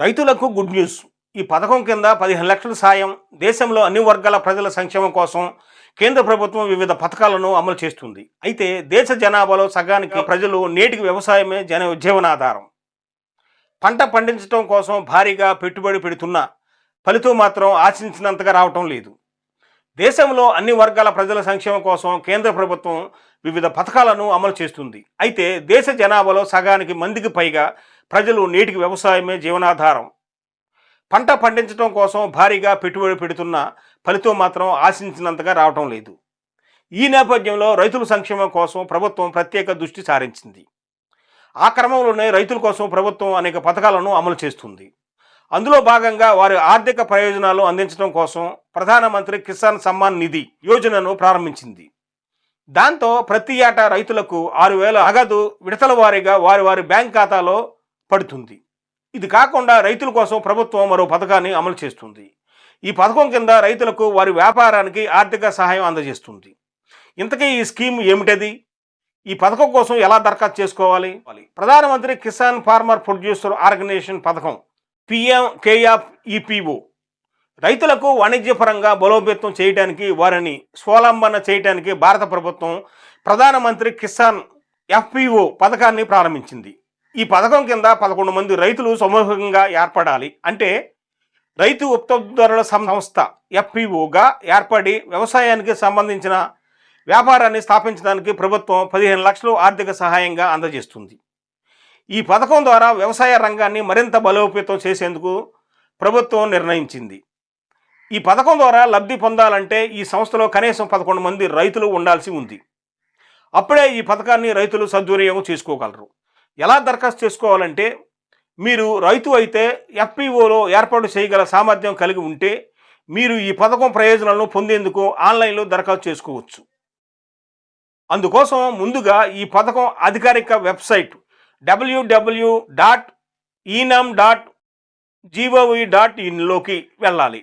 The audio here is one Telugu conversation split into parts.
రైతులకు గుడ్ న్యూస్. ఈ పథకం కింద పదిహేను లక్షల సాయం దేశంలో అన్ని వర్గాల ప్రజల సంక్షేమం కోసం కేంద్ర ప్రభుత్వం వివిధ పథకాలను అమలు చేస్తుంది. అయితే దేశ జనాభాలో సగానికి ప్రజలు నేటికి వ్యవసాయమే జన జీవనాధారం. పంట పండించడం కోసం భారీగా పెట్టుబడి పెడుతున్న ఫలితం మాత్రం ఆశించినంతగా రావటం లేదు. దేశంలో అన్ని వర్గాల ప్రజల సంక్షేమం కోసం కేంద్ర ప్రభుత్వం వివిధ పథకాలను అమలు చేస్తుంది. అయితే దేశ జనాభాలో సగానికి మందికి పైగా ప్రజలు నేటికి వ్యవసాయమే జీవనాధారం. పంట పండించడం కోసం భారీగా పెట్టుబడి పెడుతున్న ఫలితం మాత్రం ఆశించినంతగా రావటం లేదు. ఈ నేపథ్యంలో రైతుల సంక్షేమం కోసం ప్రభుత్వం ప్రత్యేక దృష్టి సారించింది. ఆ క్రమంలోనే రైతుల కోసం ప్రభుత్వం అనేక పథకాలను అమలు చేస్తుంది. అందులో భాగంగా వారి ఆర్థిక ప్రయోజనాలు అందించడం కోసం ప్రధానమంత్రి కిసాన్ సమ్మాన్ నిధి యోజనను ప్రారంభించింది. దాంతో ప్రతి ఏటా రైతులకు ఆరు వేల అగదు విడతల వారీగా వారి వారి బ్యాంక్ ఖాతాలో పడుతుంది. ఇది కాకుండా రైతుల కోసం ప్రభుత్వం మరో పథకాన్ని అమలు చేస్తుంది. ఈ పథకం కింద రైతులకు వారి వ్యాపారానికి ఆర్థిక సహాయం అందజేస్తుంది. ఇంతకీ ఈ స్కీమ్ ఏమిటది? ఈ పథకం కోసం ఎలా దరఖాస్తు చేసుకోవాలి? ప్రధానమంత్రి కిసాన్ ఫార్మర్ ప్రొడ్యూసర్ ఆర్గనైజేషన్ పథకం పిఎం కేఎఫ్ ఈపీఓ రైతులకు వాణిజ్యపరంగా బలోపేతం చేయడానికి వారిని స్వాలంబన చేయడానికి భారత ప్రభుత్వం ప్రధానమంత్రి కిసాన్ ఎఫ్పిఓ పథకాన్ని ప్రారంభించింది. ఈ పథకం కింద పదకొండు మంది రైతులు సమూహంగా ఏర్పడాలి. అంటే రైతు ఉత్పత్తిదారుల సంస్థ ఎఫ్పిఓగా ఏర్పడి వ్యవసాయానికి సంబంధించిన వ్యాపారాన్ని స్థాపించడానికి ప్రభుత్వం పదిహేను లక్షలు ఆర్థిక సహాయంగా అందజేస్తుంది. ఈ పథకం ద్వారా వ్యవసాయ రంగాన్ని మరింత బలోపేతం చేసేందుకు ప్రభుత్వం నిర్ణయించింది. ఈ పథకం ద్వారా లబ్ధి పొందాలంటే ఈ సంస్థలో కనీసం పదకొండు మంది రైతులు ఉండాల్సి ఉంది. అప్పుడే ఈ పథకాన్ని రైతులు సద్వినియోగం చేసుకోగలరు. ఎలా దరఖాస్తు చేసుకోవాలంటే మీరు రైతు అయితే ఎఫ్పిఓలో ఏర్పాటు చేయగల సామర్థ్యం కలిగి ఉంటే మీరు ఈ పథకం ప్రయోజనాలను పొందేందుకు ఆన్లైన్లో దరఖాస్తు చేసుకోవచ్చు. అందుకోసం ముందుగా ఈ పథకం అధికారిక website W W dot eNAM dot gov dot ఇన్లోకి వెళ్ళాలి.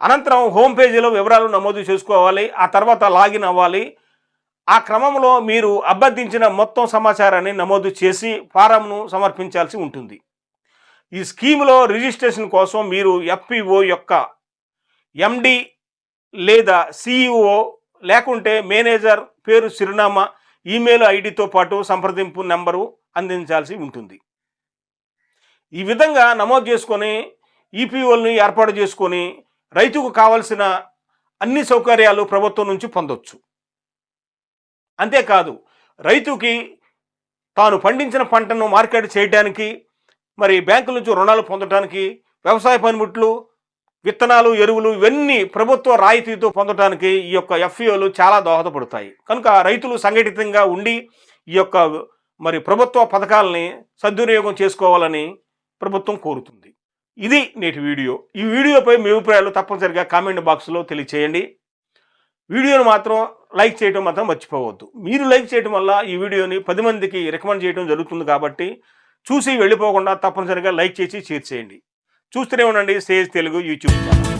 అనంతరం హోమ్ పేజీలో వివరాలు నమోదు చేసుకోవాలి. ఆ తర్వాత లాగిన్ అవ్వాలి. ఆ క్రమంలో మీరు అభ్యర్థించిన మొత్తం సమాచారాన్ని నమోదు చేసి ఫారంను సమర్పించాల్సి ఉంటుంది. ఈ స్కీమ్లో రిజిస్ట్రేషన్ కోసం మీరు ఎఫ్పిఓ యొక్క ఎండి లేదా సిఇఓ లేకుంటే మేనేజర్ పేరు చిరునామా ఈమెయిల్ ఐడితో పాటు సంప్రదింపు నెంబరు అందించాల్సి ఉంటుంది. ఈ విధంగా నమోదు చేసుకొని ఈపీఓల్ని ఏర్పాటు చేసుకొని రైతుకు కావలసిన అన్ని సౌకర్యాలు ప్రభుత్వం నుంచి పొందొచ్చు. అంతేకాదు రైతుకి తాను పండించిన పంటను మార్కెట్ చేయడానికి మరి బ్యాంకుల నుంచి రుణాలు పొందడానికి వ్యవసాయ పనిముట్లు విత్తనాలు ఎరువులు ఇవన్నీ ప్రభుత్వ రాయితీతో పొందడానికి ఈ యొక్క ఎఫ్ఈఓలు చాలా దోహదపడతాయి. కనుక రైతులు సంఘటితంగా ఉండి ఈ యొక్క మరి ప్రభుత్వ పథకాలని సద్వినియోగం చేసుకోవాలని ప్రభుత్వం కోరుతుంది. ఇది నేటి వీడియో. ఈ వీడియోపై మీ అభిప్రాయాలు తప్పనిసరిగా కామెంట్ బాక్స్లో తెలియచేయండి. వీడియోను మాత్రం లైక్ చేయడం మాత్రం మర్చిపోవద్దు. మీరు లైక్ చేయడం వల్ల ఈ వీడియోని పది మందికి రికమెండ్ చేయడం జరుగుతుంది కాబట్టి చూసి వెళ్ళిపోకుండా తప్పనిసరిగా లైక్ చేసి షేర్ చేయండి. చూస్తూనే ఉండండి. Sage Telugu YouTube channel.